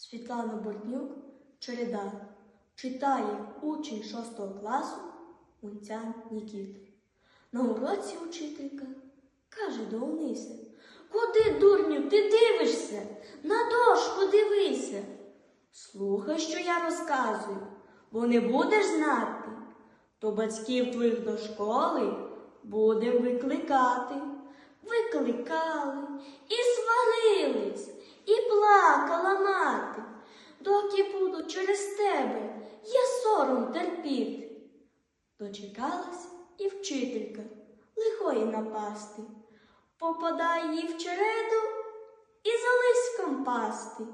Світлана Бортнюк, Череда. Читає учень 6 класу Мунцян Нікіт. На уроці учителька каже до Ониси, Куди, дурню, ти дивишся? На дошку дивися. Слухай, що я розказую, бо не будеш знати, то батьків твоїх до школи будем викликати. Викликали і сором. Дочекалась і вчителька лихої напасти. Попадає їй в череду і за лиськом пасти.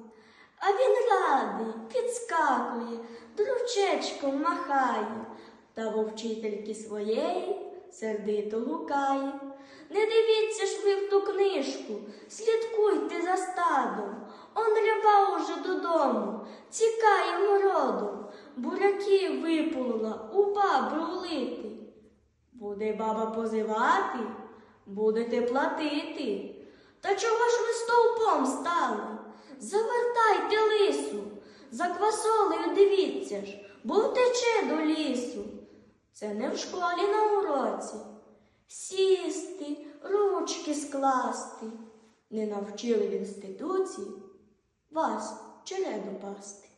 А він радий, підскакує, дручечком махає, та во вчительки своєї сердито гукає. Не дивіться ж ви в ту книжку, слідкуйте додому, тікає городом, буряки виполола, у бабру влити. Буде баба позивати, будете платити. Та чого ж ви стовпом стали? Завертайте лису, за квасолею дивіться ж, бо втече до лісу. Це не в школі на уроці. Сісти, ручки скласти. Не навчили в інституції вас череду пасти.